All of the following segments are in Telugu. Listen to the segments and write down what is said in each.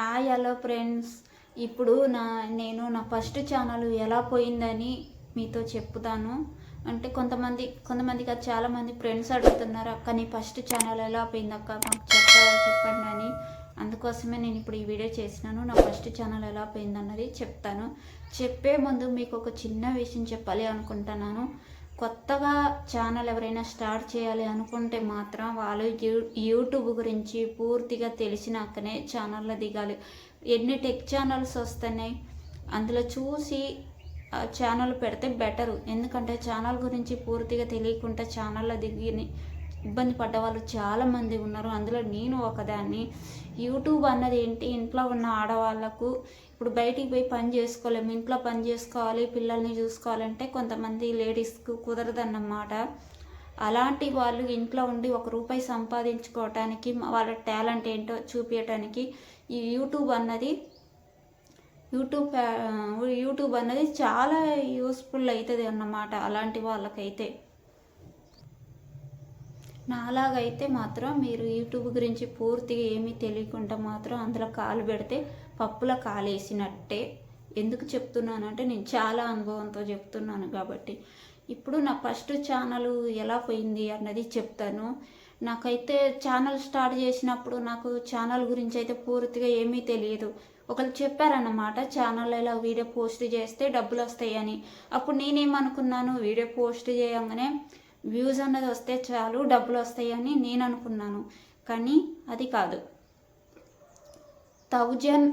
ఆ హలో ఫ్రెండ్స్. ఇప్పుడు నా నేను నా ఫస్ట్ ఛానల్ ఎలా పోయిందని మీతో చెప్తాను. అంటే కొంతమంది కొంతమందికి అది చాలామంది ఫ్రెండ్స్ అడుగుతున్నారు అక్క నీ ఫస్ట్ ఛానల్ ఎలా పోయింది అక్క? మాకు చెప్ప చెప్పండి అని. అందుకోసమే నేను ఇప్పుడు ఈ వీడియో చేసినాను నా ఫస్ట్ ఛానల్ ఎలా పోయిందన్నది చెప్తాను. చెప్పే ముందు మీకు ఒక చిన్న విషయం చెప్పాలి అనుకుంటున్నాను. కొత్తగా ఛానల్ ఎవరైనా స్టార్ట్ చేయాలి అనుకుంటే మాత్రం వాళ్ళు యూ యూట్యూబ్ గురించి పూర్తిగా తెలిసినాకనే ఛానల్లో దిగాలి. ఎన్ని టెక్ ఛానల్స్ వస్తున్నాయి? అందులో చూసి ఆ ఛానల్ పెడితే బెటరు. ఎందుకంటే ఛానల్ గురించి పూర్తిగా తెలియకుండా ఛానల్లో దిగి ఇబ్బంది పడ్డ వాళ్ళు చాలామంది ఉన్నారు. అందులో నేను ఒకదాన్ని. యూట్యూబ్ అన్నది ఏంటి? ఇంట్లో ఉన్న ఆడవాళ్ళకు ఇప్పుడు బయటికి పోయి పని చేసుకోలేము. ఇంట్లో పని చేసుకోవాలి పిల్లల్ని చూసుకోవాలంటే కొంతమంది లేడీస్కు కుదరదన్నమాట. అలాంటి వాళ్ళు ఇంట్లో ఉండి ఒక రూపాయి సంపాదించుకోవటానికి వాళ్ళ టాలెంట్ ఏంటో చూపించటానికి ఈ యూట్యూబ్ అన్నది యూట్యూబ్ యూట్యూబ్ అన్నది చాలా యూస్ఫుల్ అవుతుంది అన్నమాట అలాంటి వాళ్ళకైతే. నాలాగైతే మాత్రం మీరు యూట్యూబ్ గురించి పూర్తిగా ఏమీ తెలియకుండా మాత్రం అందులో కాలు పెడితే పప్పుల కాలేసినట్టే. ఎందుకు చెప్తున్నానంటే నేను చాలా అనుభవంతో చెప్తున్నాను కాబట్టి. ఇప్పుడు నా ఫస్ట్ ఛానల్ ఎలా పోయింది అన్నది చెప్తాను. నాకైతే ఛానల్ స్టార్ట్ చేసినప్పుడు నాకు ఛానల్ గురించి అయితే పూర్తిగా ఏమీ తెలియదు. ఒకరు చెప్పారన్నమాట ఛానల్ ఇలా వీడియో పోస్ట్ చేస్తే డబ్బులు వస్తాయని. అప్పుడు నేనేమనుకున్నాను వీడియో పోస్ట్ చేయగానే వ్యూస్ అన్నది వస్తే చాలు డబ్బులు వస్తాయని నేను అనుకున్నాను. కానీ అది కాదు. థౌజండ్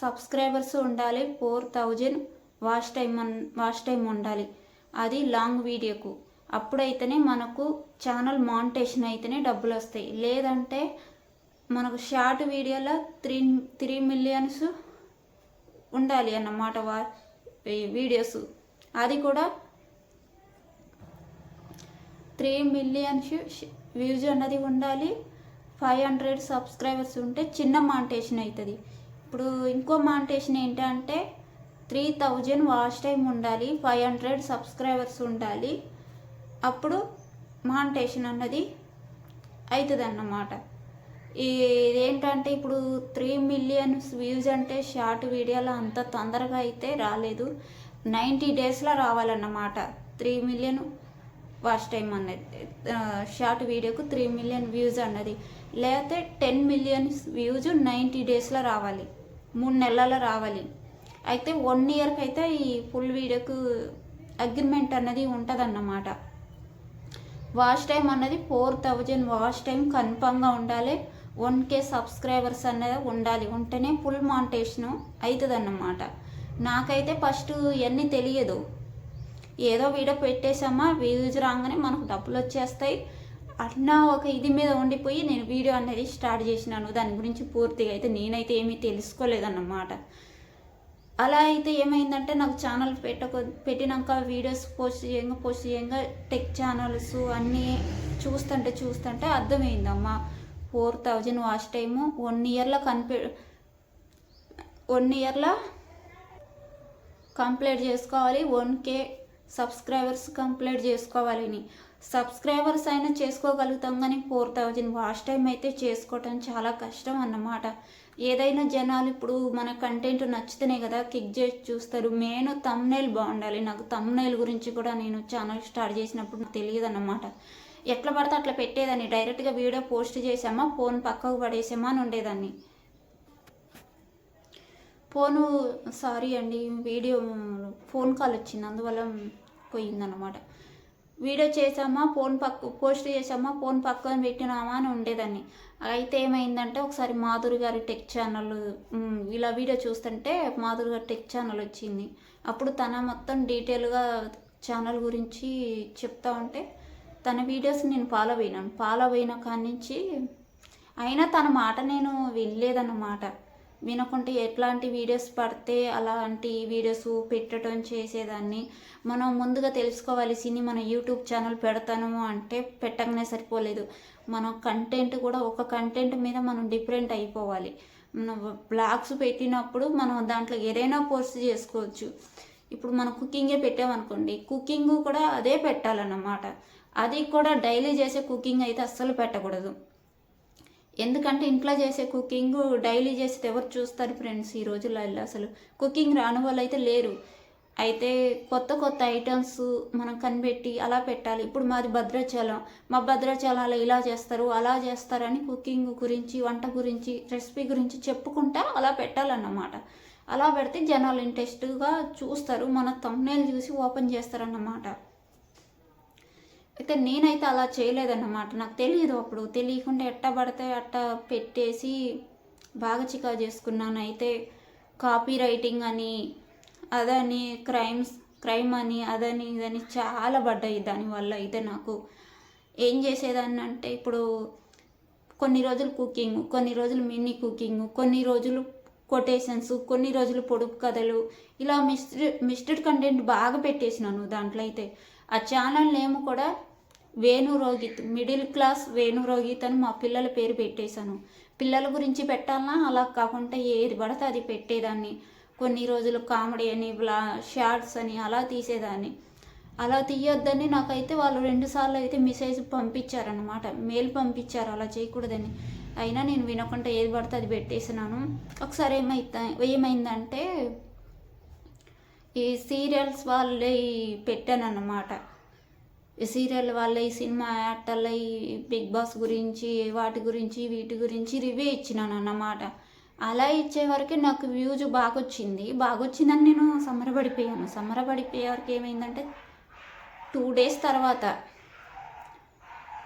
సబ్స్క్రైబర్స్ ఉండాలి. Four thousand watch time wash watch time ఉండాలి. అది లాంగ్ వీడియోకు. అప్పుడైతేనే మనకు ఛానల్ మానిటేషన్ అయితేనే డబ్బులు వస్తాయి. లేదంటే మనకు షార్ట్ వీడియోలో త్రీ త్రీ మిలియన్స్ ఉండాలి అన్నమాట వా వీడియోస్. అది కూడా త్రీ మిలియన్స్ వ్యూస్ అన్నది ఉండాలి. ఫైవ్ హండ్రెడ్ సబ్స్క్రైబర్స్ ఉంటే చిన్న మాంటేషన్ అవుతుంది ఇప్పుడు ఇంకో మాంటేషన్ ఏంటంటే త్రీ థౌజండ్ వాచ్ టైం ఉండాలి. ఫైవ్ హండ్రెడ్ సబ్స్క్రైబర్స్ ఉండాలి. అప్పుడు మాంటేషన్ అన్నది అవుతుంది అన్నమాట ఇదేంటంటే ఇప్పుడు త్రీ మిలియన్స్ వ్యూస్ అంటే షార్ట్ వీడియోలో అంత తొందరగా అయితే రాలేదు. నైంటీ డేస్లో రావాలన్నమాట. త్రీ మిలియన్ వాచ్ టైం అన్నది. షార్ట్ వీడియోకు త్రీ మిలియన్ వ్యూస్ అన్నది. లేకపోతే టెన్ మిలియన్స్ వ్యూస్ నైంటీ డేస్లో రావాలి. మూడు నెలల్లో రావాలి. అయితే వన్ ఇయర్కి అయితే ఈ ఫుల్ వీడియోకు అగ్రిమెంట్ అన్నది ఉంటుందన్నమాట. వాచ్ టైం అన్నది ఫోర్ థౌజండ్ వాచ్ టైం కన్ఫామ్గా ఉండాలి. వన్ కే సబ్స్క్రైబర్స్ అనేది ఉండాలి. ఉంటేనే ఫుల్ మాంటేషన్ అవుతుంది అన్నమాట నాకైతే ఫస్ట్ ఇవన్నీ తెలియదు. ఏదో వీడియో పెట్టేశామా వ్యూస్ రాగానే మనకు డబ్బులు వచ్చేస్తాయి అన్న ఒక ఇది మీద ఉండిపోయి నేను వీడియో అనేది స్టార్ట్ చేసినాను. దాని గురించి పూర్తిగా అయితే నేనైతే ఏమీ తెలుసుకోలేదన్నమాట. అలా అయితే ఏమైందంటే నాకు ఛానల్ పెట్టక పెట్టినాక వీడియోస్ పోస్ట్ చేయంగా పోస్ట్ చేయంగా టెక్ ఛానల్స్ అన్నీ చూస్తుంటే చూస్తుంటే అర్థమైందమ్మా. Four thousand watch time one ఇయర్లో కనిపి వన్ ఇయర్లో కంప్లీట్ చేసుకోవాలి. వన్ కే సబ్స్క్రైబర్స్ కంప్లీట్ చేసుకోవాలని. సబ్స్క్రైబర్స్ అయినా చేసుకోగలుగుతాం కానీ ఫోర్ థౌజండ్ వాచ్ టైం అయితే చేసుకోవటం చాలా కష్టం అన్నమాట. ఏదైనా జనాలు ఇప్పుడు మన కంటెంట్ నచ్చితేనే కదా కిక్ చేసి చూస్తారు. మెయిన్ తమ్నైల్ బాగుండాలి. నాకు తమ్నైల్ గురించి కూడా నేను ఛానల్ స్టార్ట్ చేసినప్పుడు నాకు తెలియదు అన్నమాట. ఎట్లా పడితే అట్లా పెట్టేదాన్ని. డైరెక్ట్గా వీడియో పోస్ట్ చేసామా ఫోన్ పక్కకు పడేసామా అని ఉండేదాన్ని. ఫోను సారీ అండి వీడియో ఫోన్ కాల్ వచ్చింది. అందువల్ల పోయిందన్నమాట. వీడియో చేసామా ఫోన్ పక్క పోస్ట్ చేసామా ఫోన్ పక్కన పెట్టినామా అని ఉండేదాన్ని. అయితే ఏమైందంటే ఒకసారి మాధురి గారి టెక్ ఛానల్ ఇలా వీడియో చూస్తుంటే మాధురి గారి టెక్ ఛానల్ వచ్చింది. అప్పుడు తన మొత్తం డీటెయిల్గా ఛానల్ గురించి చెప్తా ఉంటే తన వీడియోస్ నేను ఫాలో అయినాను ఫాలో అయిన కాడి నుంచి అయినా తన మాట నేను వినలేదన్నమాట. వినకుంటే ఎట్లాంటి వీడియోస్ పడితే అలాంటి వీడియోస్ పెట్టడం చేసేదాన్ని. మనం ముందుగా తెలుసుకోవాల్సింది మన యూట్యూబ్ ఛానల్ పెడతాను అంటే పెట్టగానే సరిపోలేదు. మన కంటెంట్ కూడా ఒక కంటెంట్ మీద మనం డిఫరెంట్ అయిపోవాలి. మనం బ్లాగ్స్ పెట్టినప్పుడు మనం దాంట్లో ఏదైనా పోస్ట్ చేసుకోవచ్చు. ఇప్పుడు మనం కుకింగే పెట్టామనుకోండి కుకింగ్ కూడా అదే పెట్టాలన్నమాట. అది కూడా డైలీ చేసే కుకింగ్ అయితే అస్సలు పెట్టకూడదు. ఎందుకంటే ఇంట్లో చేసే కుకింగ్ డైలీ చేస్తే ఎవరు చూస్తారు ఫ్రెండ్స్ ఈ రోజులలో అసలు. కుకింగ్ రాని వాళ్ళు అయితే లేరు. అయితే కొత్త కొత్త ఐటమ్స్ మనం కనిపెట్టి అలా పెట్టాలి. ఇప్పుడు మాది భద్రాచలం. మా భద్రాచలంలో ఇలా చేస్తారు అలా చేస్తారని కుకింగ్ గురించి వంట గురించి రెసిపీ గురించి చెప్పుకుంటా అలా పెట్టాలన్నమాట. అలా పెడితే జనాలు ఇంట్రెస్ట్గా చూస్తారు. మన తమ్నేలు చూసి ఓపెన్ చేస్తారన్నమాట. అయితే నేనైతే అలా చేయలేదన్నమాట. నాకు తెలియదు అప్పుడు. తెలియకుండా ఎట్టా పడితే అట్ట పెట్టేసి బాగా చికా చేసుకున్నాను. అయితే కాపీ రైటింగ్ అని అదని క్రైమ్స్ క్రైమ్ అని అదని ఇదని చాలా పడ్డాయి దానివల్ల అయితే నాకు. ఏం చేసేదాన్ని అంటే ఇప్పుడు కొన్ని రోజులు కుకింగ్ కొన్ని రోజులు మినీ కుకింగ్ కొన్ని రోజులు కొటేషన్స్ కొన్ని రోజులు పొడుపు కథలు ఇలా మిస్టెడ్ మిస్టెడ్ కంటెంట్ బాగా పెట్టేసినాను దాంట్లో అయితే. ఆ ఛానల్ నేమ్ కూడా వేణు రోహిత్ మిడిల్ క్లాస్ వేణు రోహిత్ అని మా పిల్లల పేరు పెట్టేశాను. పిల్లల గురించి పెట్టాలన్నా అలా కాకుండా ఏది పడితే అది పెట్టేదాన్ని. కొన్ని రోజులు కామెడీ అని బ్లా షార్ట్స్ అని అలా తీసేదాన్ని. అలా తీయొద్దని నాకైతే వాళ్ళు రెండుసార్లు అయితే మెసేజ్ పంపించారనమాట మెయిల్ పంపించారు అలా చేయకూడదని. అయినా నేను వినకుండా ఏది పడితే అది పెట్టేసినాను. ఒకసారి ఏమైతే ఏమైందంటే ఈ సీరియల్స్ వాళ్ళే పెట్టానన్నమాట. సీరియల్ వాళ్ళ ఈ సినిమా యాక్టర్ల ఈ బిగ్ బాస్ గురించి వాటి గురించి వీటి గురించి రివ్యూ ఇచ్చినాను అన్నమాట అలా ఇచ్చే వరకే నాకు వ్యూజ్ బాగా వచ్చింది బాగా నేను సంబరపడిపోయాను. సంబరపడిపోయే వరకు ఏమైందంటే టూ డేస్ తర్వాత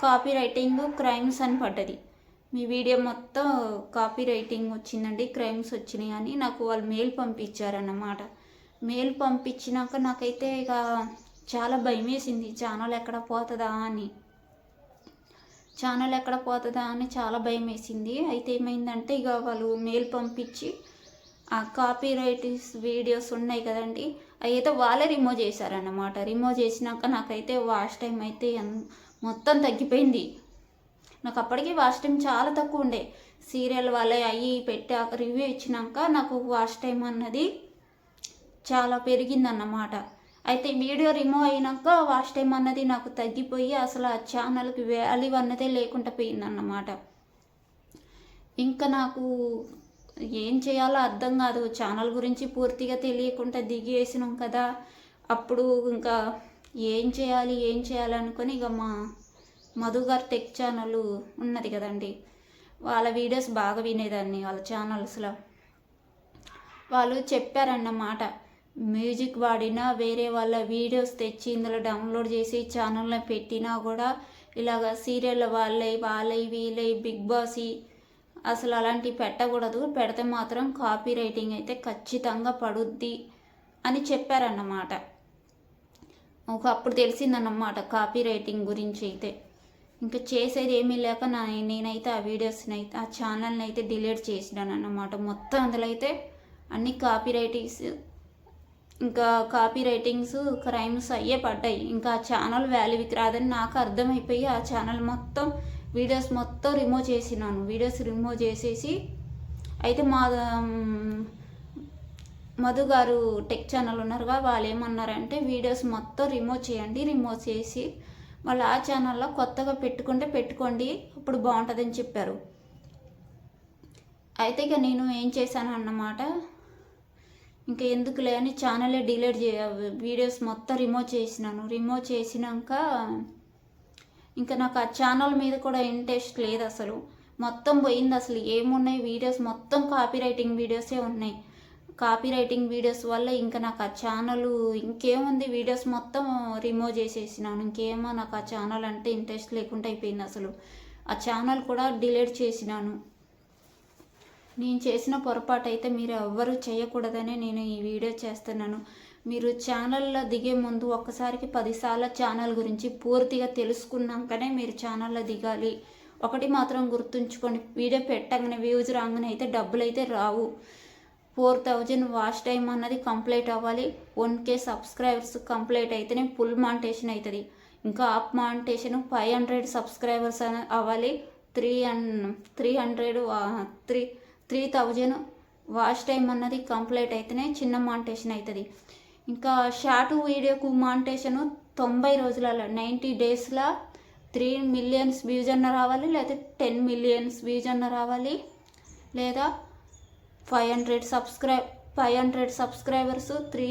కాపీ రైటింగ్ క్రైమ్స్ అని పడ్డది. మీ వీడియో మొత్తం కాపీ రైటింగ్ వచ్చిందండి క్రైమ్స్ వచ్చినాయి అని నాకు వాళ్ళు మెయిల్ పంపించారన్నమాట. మెయిల్ పంపించినాక నాకైతే ఇక చాలా భయం వేసింది ఛానల్ ఎక్కడ పోతుందా అని. ఛానల్ ఎక్కడ పోతుందా అని చాలా భయం వేసింది అయితే ఏమైందంటే ఇక వాళ్ళు మెయిల్ పంపించి ఆ కాపీ రైటింగ్స్ వీడియోస్ ఉన్నాయి కదండి అవి అయితే వాళ్ళే రిమూవ్ చేశారన్నమాట. రిమూవ్ చేసినాక నాకైతే వాష్ టైం అయితే ఎన్- మొత్తం తగ్గిపోయింది. నాకు అప్పటికి వాష్ టైం చాలా తక్కువ ఉండే. సీరియల్ వాళ్ళే అయ్యి పెట్టాక రివ్యూ ఇచ్చినాక నాకు వాష్ టైం అన్నది చాలా పెరిగిందన్నమాట. అయితే వీడియో రిమూవ్ అయినాక వాచ్ టైం అన్నది నాకు తగ్గిపోయి అసలు ఆ ఛానల్కి వాల్యూ అన్నదే లేకుండా పోయిందన్నమాట. ఇంకా నాకు ఏం చేయాలో అర్థం కాదు. ఛానల్ గురించి పూర్తిగా తెలియకుండా దిగేసినాం కదా. అప్పుడు ఇంకా ఏం చేయాలి ఏం చేయాలనుకొని ఇక మా మధుగారి టెక్ ఛానల్ ఉన్నది కదండి. వాళ్ళ వీడియోస్ బాగా వినేదాన్ని వాళ్ళ ఛానల్స్లో. వాళ్ళు చెప్పారన్నమాట. మ్యూజిక్ వాడినా వేరే వాళ్ళ వీడియోస్ తెచ్చి ఇందులో డౌన్లోడ్ చేసి ఛానల్లో పెట్టినా కూడా ఇలాగ సీరియల్ వాళ్ళై వాళ్ళై వీళ్ళై బిగ్ బాస్ అసలు అలాంటివి పెట్టకూడదు. పెడితే మాత్రం కాపీ రైటింగ్ అయితే ఖచ్చితంగా పడుద్ది అని చెప్పారన్నమాట. ఒక అప్పుడు తెలిసిందన్నమాట కాపీ రైటింగ్ గురించి అయితే. ఇంకా చేసేది ఏమీ లేక నా నేనైతే ఆ వీడియోస్ని అయితే ఆ ఛానల్ని అయితే డిలీట్ చేసినాను అన్నమాట మొత్తం అందులో అయితే అన్ని కాపీ రైటింగ్స్ ఇంకా కాపీ రైటింగ్స్ క్రైమ్స్ అయ్యే పడ్డాయి. ఇంకా ఆ ఛానల్ వాల్యూకి రాదని నాకు అర్థమైపోయి ఆ ఛానల్ మొత్తం వీడియోస్ మొత్తం రిమూవ్ చేసినాను. వీడియోస్ రిమూవ్ చేసేసి అయితే మా మధు గారు టెక్ ఛానల్ ఉన్నారుగా వాళ్ళు ఏమన్నారంటే వీడియోస్ మొత్తం రిమూవ్ చేయండి రిమూవ్ చేసి మళ్ళీ ఆ ఛానల్లో కొత్తగా పెట్టుకుంటే పెట్టుకోండి అప్పుడు బాగుంటుందని చెప్పారు. అయితే ఇక నేను ఏం చేశాను అన్నమాట ఇంకా ఎందుకులే అని ఛానలే డిలీట్ చే వీడియోస్ మొత్తం రిమూవ్ చేసినాను. రిమూవ్ చేసినాక ఇంకా నాకు ఆ ఛానల్ మీద కూడా ఇంట్రెస్ట్ లేదు అసలు. మొత్తం పోయింది అసలు. ఏమున్నాయి వీడియోస్? మొత్తం కాపీ రైటింగ్ వీడియోసే ఉన్నాయి. కాపీ రైటింగ్ వీడియోస్ వల్ల ఇంకా నాకు ఆ ఛానల్ ఇంకేముంది? వీడియోస్ మొత్తం రిమూవ్ చేసేసినాను. ఇంకేమో నాకు ఆ ఛానల్ అంటే ఇంట్రెస్ట్ లేకుండా అయిపోయింది అసలు. ఆ ఛానల్ కూడా డిలీట్ చేసినాను. నేను చేసిన పొరపాటు అయితే మీరు ఎవ్వరూ చేయకూడదనే నేను ఈ వీడియో చేస్తున్నాను. మీరు ఛానల్లో దిగే ముందు ఒక్కసారికి పదిసార్లు ఛానల్ గురించి పూర్తిగా తెలుసుకున్నాకనే మీరు ఛానల్లో దిగాలి. ఒకటి మాత్రం గుర్తుంచుకోండి వీడియో పెట్టగానే వ్యూస్ రాగానే అయితే డబ్బులు అయితే రావు. ఫోర్ థౌజండ్ వాచ్ టైం అన్నది కంప్లీట్ అవ్వాలి. వన్ కే సబ్స్క్రైబర్స్ కంప్లీట్ అయితేనే ఫుల్ మాంటేషన్ అవుతుంది ఇంకా up monetization five hundred subscribers అని అవ్వాలి. Three and three hundred three three thousand watch time అన్నది కంప్లీట్ అయితేనే చిన్న మాంటేషన్ అవుతుంది ఇంకా షార్ట్ వీడియోకు మాంటేషన్ తొంభై రోజులలో నైంటీ డేస్లో త్రీ మిలియన్స్ వ్యూస్ అన్న రావాలి లేదా టెన్ మిలియన్స్ వ్యూస్ అన్న రావాలి లేదా five hundred subscribe five hundred subscribers three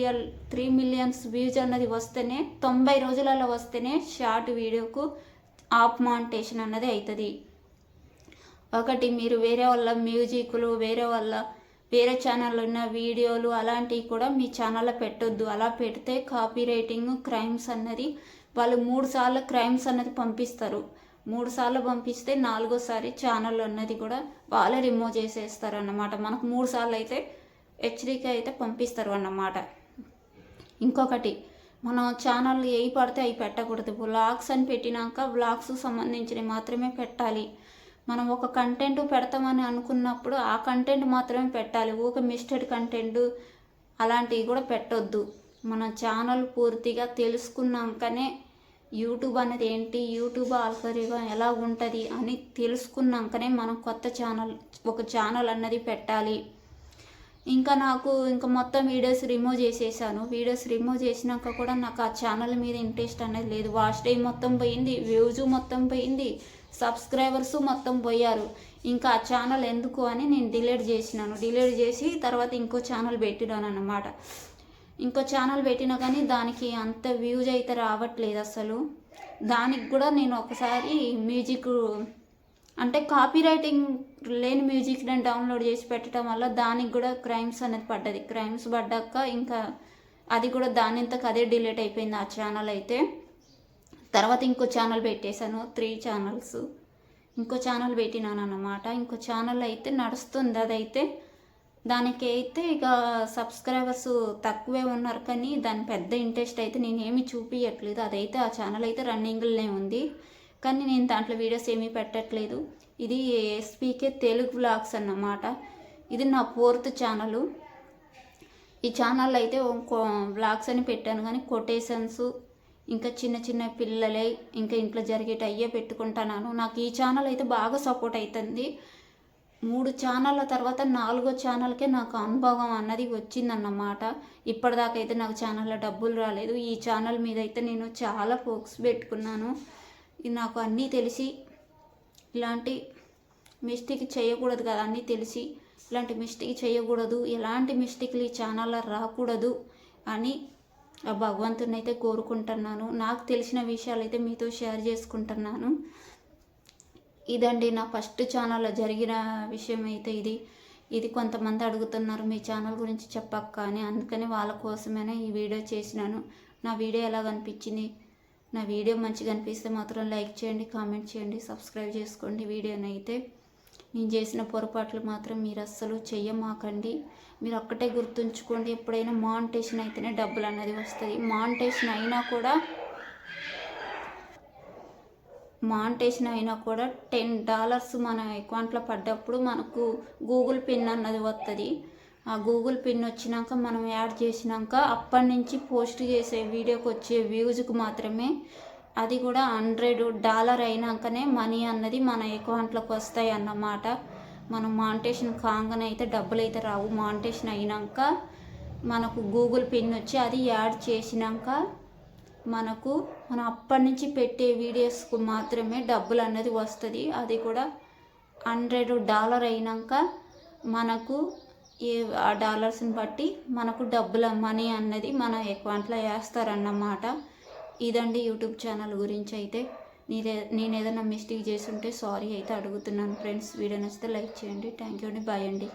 three millions views అన్నది వస్తేనే తొంభై రోజులలో వస్తేనే షార్ట్ వీడియోకు ఆప్ మాంటేషన్ అన్నది అవుతుంది ఒకటి మీరు వేరే వాళ్ళ మ్యూజిక్లు వేరే వాళ్ళ వేరే ఛానల్ ఉన్న వీడియోలు అలాంటివి కూడా మీ ఛానల్లో పెట్టొద్దు. అలా పెడితే కాపీ రైటింగ్ క్రైమ్స్ అన్నది వాళ్ళు మూడు సార్లు క్రైమ్స్ అన్నది పంపిస్తారు. మూడు సార్లు పంపిస్తే నాలుగోసారి ఛానల్ అన్నది కూడా వాళ్ళే రిమూవ్ చేసేస్తారు అన్నమాట మనకు మూడు సార్లు అయితే హెచ్చరిక అయితే పంపిస్తారు అన్నమాట ఇంకొకటి మనం ఛానల్ ఏవి పడితే అవి పెట్టకూడదు. వ్లాగ్స్ అని పెట్టినాక వ్లాగ్స్ సంబంధించినవి మాత్రమే పెట్టాలి. మనం ఒక కంటెంట్ పెడతామని అనుకున్నప్పుడు ఆ కంటెంట్ మాత్రమే పెట్టాలి. ఊక మిస్టెడ్ కంటెంట్ అలాంటివి కూడా పెట్టొద్దు. మన ఛానల్ పూర్తిగా తెలుసుకున్నాకనే యూట్యూబ్ అనేది ఏంటి యూట్యూబ్ ఆల్గరిథం ఎలా ఉంటుంది అని తెలుసుకున్నాకనే మనం కొత్త ఛానల్ ఒక ఛానల్ అన్నది పెట్టాలి. ఇంకా నాకు ఇంకా మొత్తం వీడియోస్ రిమూవ్ చేసేసాను. వీడియోస్ రిమూవ్ చేసినాక కూడా నాకు ఆ ఛానల్ మీద ఇంట్రెస్ట్ అనేది లేదు. వాచ్ టైం మొత్తం పోయింది వ్యూజు మొత్తం పోయింది. సబ్స్క్రైబర్స్ మొత్తం పోయారు. ఇంకా ఆ ఛానల్ ఎందుకు అని నేను డిలీట్ చేసినాను. డిలీట్ చేసి తర్వాత ఇంకో ఛానల్ పెట్టినాను అన్నమాట ఇంకో ఛానల్ పెట్టినా కానీ దానికి అంత వ్యూజ్ అయితే రావట్లేదు అసలు. దానికి కూడా నేను ఒకసారి మ్యూజిక్ అంటే కాపీ రైటింగ్ లేని మ్యూజిక్ నేను డౌన్లోడ్ చేసి పెట్టడం వల్ల దానికి కూడా క్రైమ్స్ అనేది పడ్డది. క్రైమ్స్ పడ్డాక ఇంకా అది కూడా దాని ఇంతకు అదే డిలీట్ అయిపోయింది ఆ ఛానల్ అయితే. తర్వాత ఇంకో ఛానల్ పెట్టేశాను త్రీ ఛానల్స్ ఇంకో ఛానల్ పెట్టినాను అన్నమాట. ఇంకో ఛానల్ అయితే నడుస్తుంది. అదైతే దానికి అయితే ఇక సబ్స్క్రైబర్స్ తక్కువే ఉన్నారు కానీ దాని పెద్ద ఇంట్రెస్ట్ అయితే నేను ఏమి చూపించట్లేదు అదైతే ఆ ఛానల్ అయితే రన్నింగ్లోనే ఉంది. కానీ నేను దాంట్లో వీడియోస్ ఏమీ పెట్టట్లేదు. ఇది ఎస్పీకే తెలుగు వ్లాగ్స్ అన్నమాట. ఇది నా ఫోర్త్ ఛానల్ ఈ ఛానల్ అయితే వ్లాగ్స్ అని పెట్టాను కానీ కొటేషన్స్ ఇంకా చిన్న చిన్న పిల్లలే ఇంకా ఇంట్లో జరిగేటి అయ్యే పెట్టుకుంటున్నాను నాకు ఈ ఛానల్ అయితే బాగా సపోర్ట్ అవుతుంది మూడు ఛానళ్ళ తర్వాత నాలుగో ఛానల్కే నాకు అనుభవం అన్నది వచ్చిందన్నమాట. ఇప్పటిదాకా అయితే నాకు ఛానల్లో డబ్బులు రాలేదు. ఈ ఛానల్ మీద అయితే నేను చాలా ఫోక్స్ పెట్టుకున్నాను. ఇది నాకు అన్నీ తెలిసి ఇలాంటి మిస్టేక్ చేయకూడదు కదా అన్నీ తెలిసి ఇలాంటి మిస్టేక్ చేయకూడదు ఎలాంటి మిస్టేక్లు ఈ ఛానల్లో రాకూడదు అని ఆ భగవంతుని అయితే కోరుకుంటున్నాను. నాకు తెలిసిన విషయాలు అయితే మీతో షేర్ చేసుకుంటున్నాను. ఇదండి నా ఫస్ట్ ఛానల్లో జరిగిన విషయం అయితే ఇది. ఇది కొంతమంది అడుగుతున్నారు మీ ఛానల్ గురించి చెప్పక్క అని అందుకని వాళ్ళ కోసమైనా ఈ వీడియో చేసినాను. నా వీడియో ఎలా కనిపించింది? నా వీడియో మంచిగా అనిపిస్తే మాత్రం లైక్ చేయండి కామెంట్ చేయండి సబ్స్క్రైబ్ చేసుకోండి. వీడియోని అయితే నేను చేసిన పొరపాట్లు మాత్రం మీరు అస్సలు చెయ్యమాకండి. మీరు ఒక్కటే గుర్తుంచుకోండి ఎప్పుడైనా మానిటేషన్ అయితేనే డబ్బులు అన్నది వస్తుంది. మానిటేషన్ అయినా కూడా మానిటేషన్ అయినా కూడా టెన్ డాలర్స్ మన అకౌంట్లో పడ్డప్పుడు మనకు గూగుల్ పిన్ అన్నది వస్తుంది ఆ గూగుల్ పిన్ వచ్చినాక మనం యాడ్ చేసినాక అప్పటి నుంచి పోస్ట్ చేసే వీడియోకి వచ్చే వ్యూస్కి మాత్రమే అది కూడా హండ్రెడ్ డాలర్ అయినాకనే మనీ అన్నది మన అకౌంట్లోకి వస్తాయి అన్నమాట. మనం మానిటేషన్ కాగానే అయితే డబ్బులు అయితే రావు. మానిటేషన్ అయినాక మనకు గూగుల్ పిన్ వచ్చి అది యాడ్ చేసినాక మనకు మనం అప్పటి నుంచి పెట్టే వీడియోస్కు మాత్రమే డబ్బులు అన్నది వస్తుంది. అది కూడా హండ్రెడ్ డాలర్ అయినాక మనకు ఏ ఆ డాలర్స్ని బట్టి మనకు డబ్బుల మనీ అన్నది మన అకౌంట్లో వేస్తారన్నమాట. ఇదండి యూట్యూబ్ ఛానల్ గురించి అయితే. నేనే నేను ఏదైనా మిస్టేక్ చేస్తుంటే సారీ అయితే అడుగుతున్నాను ఫ్రెండ్స్. వీడియో నచ్చితే లైక్ చేయండి. థ్యాంక్ యూ అండి. బాయ్ అండి.